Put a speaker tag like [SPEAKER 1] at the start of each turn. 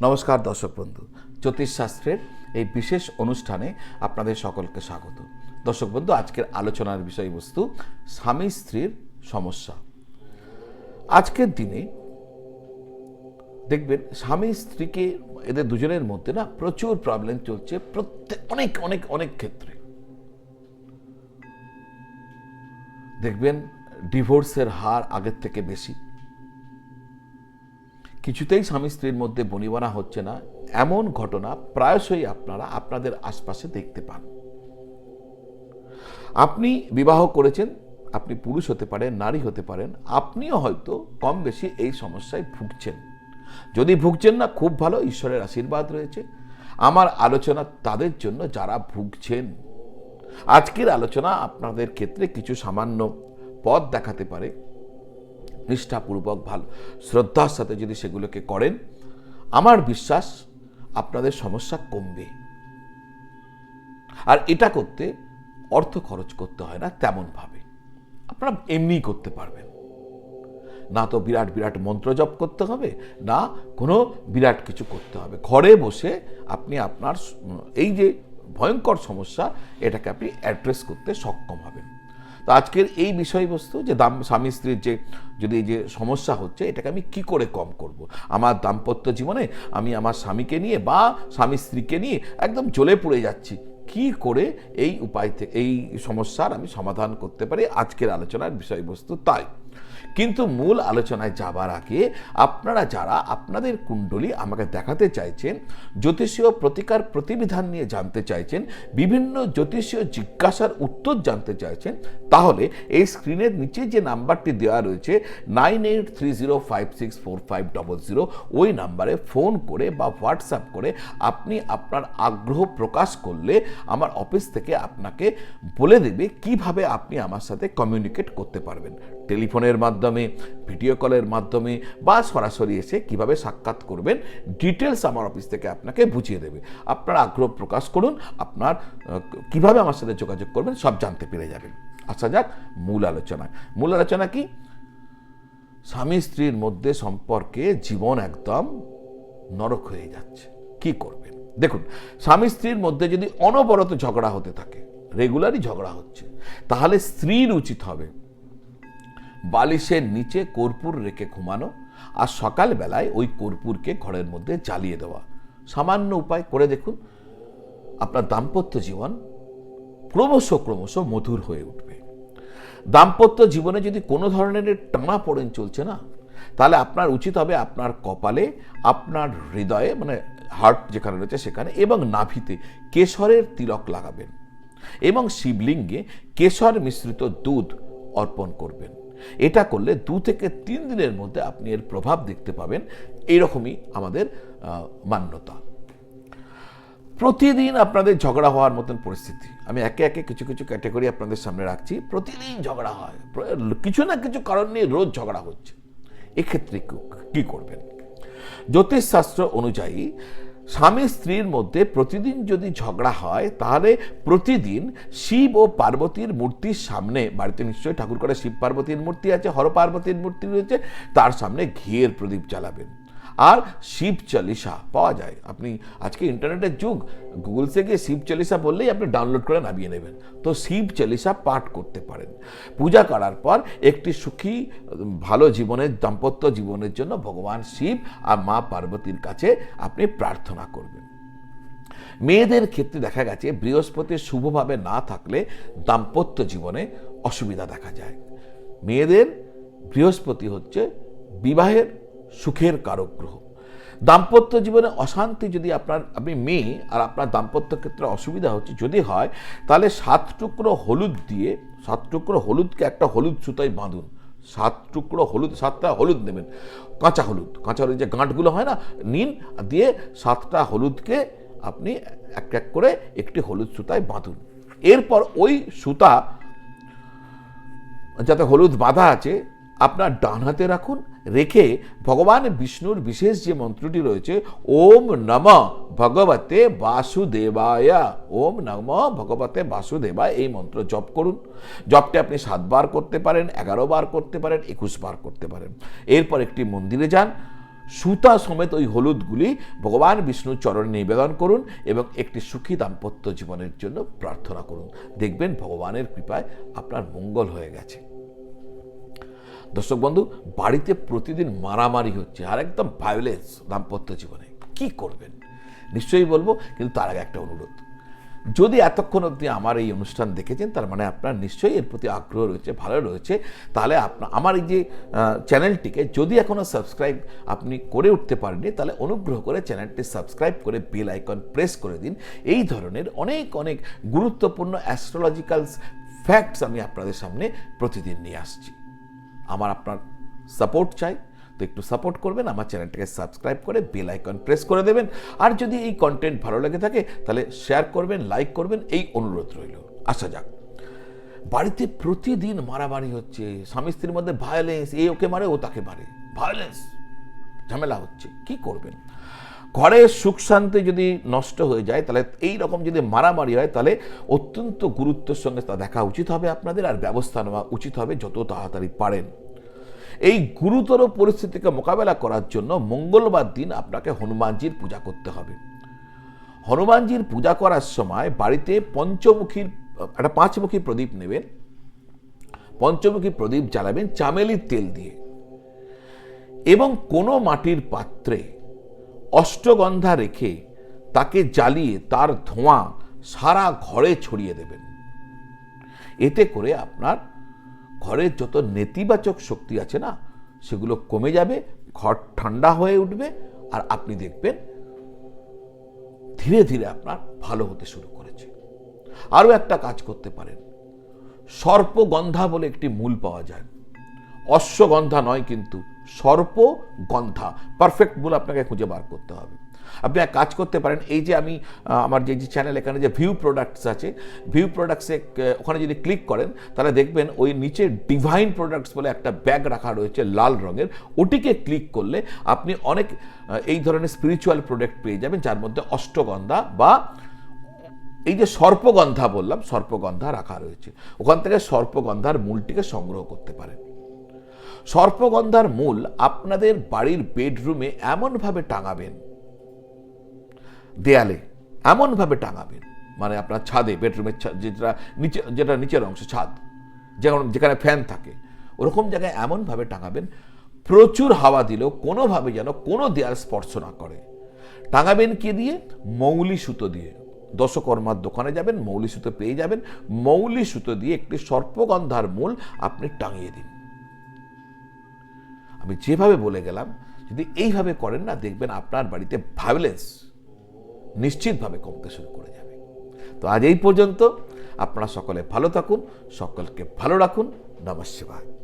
[SPEAKER 1] নমস্কার দর্শক বন্ধু। জ্যোতিষশাস্ত্রের এই বিশেষ অনুষ্ঠানে আপনাদের সকলকে স্বাগত। দর্শক বন্ধু, আজকের আলোচনার বিষয়বস্তু স্বামী স্ত্রীর সমস্যা। আজকের দিনে দেখবেন স্বামী স্ত্রীকে এদের দুজনের মধ্যে না প্রচুর প্রবলেম চলছে প্রত্যেক, অনেক অনেক অনেক ক্ষেত্রে। দেখবেন ডিভোর্সের হার আগের থেকে বেশি। কিছুতেই স্বামী স্ত্রীর মধ্যে বনিবনা হচ্ছে না। এমন ঘটনা প্রায়শই আপনারা আপনাদের আশপাশে দেখতে পান। আপনি বিবাহ করেছেন, আপনি পুরুষ হতে পারেন, নারী হতে পারেন, আপনিও হয়তো কম বেশি এই সমস্যায় ভুগছেন। যদি ভুগছেন না, খুব ভালো, ঈশ্বরের আশীর্বাদ রয়েছে। আমার আলোচনা তাদের জন্য যারা ভুগছেন। আজকের আলোচনা আপনাদের ক্ষেত্রে কিছু সামান্য পথ দেখাতে পারে। নিষ্ঠাপূর্বক, ভালো শ্রদ্ধার সাথে যদি সেগুলোকে করেন, আমার বিশ্বাস আপনাদের সমস্যা কমবে। আর এটা করতে অর্থ খরচ করতে হয় না তেমনভাবে। আপনারা এমনিই করতে পারবেন। না তো বিরাট বিরাট মন্ত্র জপ করতে হবে, না কোনো বিরাট কিছু করতে হবে। ঘরে বসে আপনি আপনার এই যে ভয়ঙ্কর সমস্যা, এটাকে আপনি অ্যাড্রেস করতে সক্ষম হবেন। তো আজকের এই বিষয়বস্তু যে দাম স্বামী স্ত্রীর যে যদি যে সমস্যা হচ্ছে, এটাকে আমি কি করে কম করব। আমার দাম্পত্য জীবনে আমি আমার স্বামীকে নিয়ে বা স্বামী স্ত্রীকে নিয়ে একদম জ্বলে পড়ে যাচ্ছি। কি করে এই উপায় থেকে এই সমস্যার আমি সমাধান করতে পারি? আজকের আলোচনার বিষয়বস্তু তাই। কিন্তু মূল আলোচনায় যাবার আগে আপনারা যারা আপনাদের কুণ্ডলী আমাকে দেখাতে চাইছেন, জ্যোতিষীয় প্রতিকার প্রতিবিধান নিয়ে জানতে চাইছেন, বিভিন্ন জ্যোতিষীয় জিজ্ঞাসার উত্তর জানতে চাইছেন, তাহলে এই স্ক্রিনের নিচে যে নাম্বারটি দেওয়া রয়েছে nine eight three zero five six four five double zero, ওই নাম্বারে ফোন করে বা হোয়াটসঅ্যাপ করে আপনি আপনার আগ্রহ প্রকাশ করলে আমার অফিস থেকে আপনাকে বলে দেবে কীভাবে আপনি আমার সাথে কমিউনিকেট করতে পারবেন। টেলিফোনের মাধ্যমে, ভিডিও কলের মাধ্যমে বা সরাসরি এসে কীভাবে সাক্ষাৎ করবেন ডিটেলস আমার অফিস থেকে আপনাকে বুঝিয়ে দেবে। আপনার আগ্রহ প্রকাশ করুন, আপনার কীভাবে আমার সাথে যোগাযোগ করবেন সব জানতে পেরে যাবেন। আসা যাক, মূল আলোচনায় মূল আলোচনা কি? স্বামী স্ত্রীর মধ্যে সম্পর্কে জীবন একদম নরক হয়ে যাচ্ছে। কি করবেন? দেখুন, স্বামী স্ত্রীর মধ্যে যদি অনবরত ঝগড়া হতে থাকে রেগুলারই ঝগড়া হচ্ছে, তাহলে স্ত্রীর উচিত হবে বালিশের নিচে কর্পূর রেখে ঘুমানো আর সকালবেলায় ওই কর্পূরকে ঘরের মধ্যে জ্বালিয়ে দেওয়া। সামান্য উপায় করে দেখুন, আপনার দাম্পত্য জীবন ক্রমশ ক্রমশ মধুর হয়ে উঠবে। দাম্পত্য জীবনে যদি কোনো ধরনের টানা পড়েন চলছে না, তাহলে আপনার উচিত হবে আপনার কপালে, আপনার হৃদয়ে মানে হার্ট যেখানে রয়েছে সেখানে, এবং নাভিতে কেশরের তিলক লাগাবেন এবং শিবলিঙ্গে কেশর মিশ্রিত দুধ অর্পণ করবেন। এটা করলে দু থেকে তিন দিনের মধ্যে আপনি এর প্রভাব দেখতে পাবেন। এইরকমই আমাদের মান্যতা। প্রতিদিন আপনাদের ঝগড়া হওয়ার মতন পরিস্থিতি। আমি একে একে কিছু কিছু ক্যাটাগরি আপনাদের সামনে রাখছি। প্রতিদিন ঝগড়া হয়। কিছু না কিছু কারণ নিয়ে রোজ ঝগড়া হচ্ছে। এক্ষেত্রে কি করবেন? জ্যোতিষশাস্ত্র অনুযায়ী স্বামী স্ত্রীর মধ্যে প্রতিদিন যদি ঝগড়া হয়, তাহলে প্রতিদিন শিব ও পার্বতীর মূর্তির সামনে, বাড়িতে নিশ্চয়ই ঠাকুর করে শিব পার্বতীর মূর্তি আছে, হর পার্বতীর মূর্তি রয়েছে, তার সামনে ঘিয়ের প্রদীপ জ্বালাবেন। আর শিব চালিসা পাওয়া যায়। আপনি আজকে ইন্টারনেটের যুগ গুগলসে গিয়ে শিব চালিসা বললেই আপনি ডাউনলোড করে নামিয়ে নেবেন। তো শিব চালিসা পাঠ করতে পারেন। পূজা করার পর একটি সুখী, ভালো জীবনের, দাম্পত্য জীবনের জন্য ভগবান শিব আর মা পার্বতীর কাছে আপনি প্রার্থনা করবেন। মেয়েদের ক্ষেত্রে দেখা গেছে, বৃহস্পতি শুভভাবে না থাকলে দাম্পত্য জীবনে অসুবিধা দেখা যায়। মেয়েদের বৃহস্পতি হচ্ছে বিবাহের সুখের কারক গ্রহ দাম্পত্য জীবনে অশান্তি যদি আপনার, আপনি মেয়ে আর আপনার দাম্পত্য ক্ষেত্রে অসুবিধা হচ্ছে, যদি হয়, তাহলে সাত টুকরো হলুদ দিয়ে, সাত টুকরো হলুদকে একটা হলুদ সুতায় বাঁধুন। সাত টুকরো হলুদ, সাতটা হলুদ নেবেন। কাঁচা হলুদ কাঁচা হলুদ, যে গাঁটগুলো হয় না, নিন দিয়ে সাতটা হলুদকে আপনি এক এক করে একটি হলুদ সুতায় বাঁধুন। এরপর ওই সুতা, যাতে হলুদ বাঁধা আছে আপনার ডান হাতে রাখুন, রেখে ভগবান বিষ্ণুর বিশেষ যে মন্ত্রটি রয়েছে, ওম নম ভগবতে বাসুদেবায়া, ওম নম ভগবতে বাসুদেবায় এই মন্ত্র জপ করুন। জপটি আপনি সাতবার করতে পারেন, এগারো বার করতে পারেন, একুশ বার করতে পারেন। এরপর একটি মন্দিরে যান, সুতা সমেত ওই হলুদগুলি ভগবান বিষ্ণুর চরণে নিবেদন করুন এবং একটি সুখী দাম্পত্য জীবনের জন্য প্রার্থনা করুন। দেখবেন ভগবানের কৃপায় আপনার মঙ্গল হয়ে গেছে। দর্শক বন্ধু, বাড়িতে প্রতিদিন মারামারি হচ্ছে আর একদম ভায়োলেন্স দাম্পত্য জীবনে। কি করবেন? নিশ্চয়ই বলব, কিন্তু তার আগে একটা অনুরোধ। যদি এতক্ষণ অবধি আমার এই অনুষ্ঠান দেখেছেন, তার মানে আপনার নিশ্চয়ই এর প্রতি আগ্রহ রয়েছে, ভালো রয়েছে, তাহলে আপনার আমার এই যে চ্যানেলটিকে যদি এখনও সাবস্ক্রাইব আপনি করে উঠতে পারেননি, তাহলে অনুগ্রহ করে চ্যানেলটি সাবস্ক্রাইব করে বেল আইকন প্রেস করে দিন। এই ধরনের অনেক অনেক গুরুত্বপূর্ণ অ্যাস্ট্রোলজিক্যাল ফ্যাক্টস আমি আপনাদের সামনে প্রতিদিন নিয়ে আসছি। আমার আপনার সাপোর্ট চাই, তো একটু সাপোর্ট করবেন, আমার চ্যানেলটাকে সাবস্ক্রাইব করে বেল আইকন প্রেস করে দেবেন। আর যদি এই কন্টেন্ট ভালো লেগে থাকে, তাহলে শেয়ার করবেন লাইক করবেন, এই অনুরোধ রইল। আসা যাক। বাড়িতে প্রতিদিন মারামারি হচ্ছে, স্বামী স্ত্রীর মধ্যে ভায়োলেন্স এ ওকে মারে, ও তাকে মারে। ভায়োলেন্স ঝামেলা হচ্ছে, কি করবেন? ঘরের সুখ শান্তি যদি নষ্ট হয়ে যায়, তাহলে এই রকম যদি মারামারি হয়, তাহলে অত্যন্ত গুরুত্বের সঙ্গে তা দেখা উচিত হবে আপনাদের আর ব্যবস্থা নেওয়া উচিত হবে যত তাড়াতাড়ি পারেন। এই গুরুতর পরিস্থিতিকে মোকাবেলা করার জন্য মঙ্গলবার দিন আপনাকে হনুমানজির পূজা করতে হবে। হনুমানজির পূজা করার সময় বাড়িতে পঞ্চমুখীর, একটা পাঁচমুখী প্রদীপ নেবেন। পঞ্চমুখী প্রদীপ জ্বালাবেন চামেলির তেল দিয়ে। এবং কোনো মাটির পাত্রে অষ্টগন্ধা রেখে তাকে জ্বালিয়ে তার ধোঁয়া সারা ঘরে ছড়িয়ে দেবেন। এতে করে আপনার ঘরের যত নেতিবাচক শক্তি আছে না, সেগুলো কমে যাবে, ঘর ঠান্ডা হয়ে উঠবে, আর আপনি দেখবেন ধীরে ধীরে আপনার ভালো হতে শুরু করেছে। আরও একটা কাজ করতে পারেন। সর্পগন্ধা বলে একটি মূল পাওয়া যায়। অশ্বগন্ধা নয় কিন্তু সর্পগন্ধা। পারফেক্ট মূল আপনাকে খুঁজে বার করতে হবে। আপনি এক কাজ করতে পারেন, এই যে আমি আমার যে যে চ্যানেল এখানে যে ভিউ প্রোডাক্টস আছে ভিউ প্রোডাক্টসে ওখানে যদি ক্লিক করেন, তাহলে দেখবেন ওই নিচে ডিভাইন প্রোডাক্টস বলে একটা ব্যাগ রাখা রয়েছে লাল রঙের। ওটিকে ক্লিক করলে আপনি অনেক এই ধরনের স্পিরিচুয়াল প্রোডাক্ট পেয়ে যাবেন, যার মধ্যে অষ্টগন্ধা বা এই যে সর্পগন্ধা বললাম, সর্পগন্ধা রাখা রয়েছে। ওখান থেকে সর্পগন্ধার মূলটিকে সংগ্রহ করতে পারেন। সর্পগন্ধার মূল আপনাদের বাড়ির বেডরুমে এমনভাবে টাঙাবেন। দেয়ালে এমনভাবে টাঙাবেন। মানে আপনার ছাদে, বেডরুমের যেটা নিচে, যেটা নিচের অংশ, ছাদ, যেমন যেখানে ফ্যান থাকে, ওরকম জায়গায় এমনভাবে টাঙাবেন, প্রচুর হাওয়া দিলেও কোনোভাবে যেন কোনো দেয়াল স্পর্শ না করে। টাঙাবেন কি দিয়ে? মৌলি সুতো দিয়ে। দশকর্মার দোকানে যাবেন, মৌলি সুতো পেয়ে যাবেন, মৌলি সুতো দিয়ে একটি সর্পগন্ধার মূল আপনি টাঙিয়ে দিন। আমি যেভাবে বলে গেলাম, যদি এইভাবে করেন না, দেখবেন আপনার বাড়িতে ভায়োলেন্স নিশ্চিতভাবে কমতে শুরু করে যাবে। তো আজ এই পর্যন্ত, আপনারা সকলে ভালো থাকুন, সকলকে ভালো রাখুন। নমস্কার।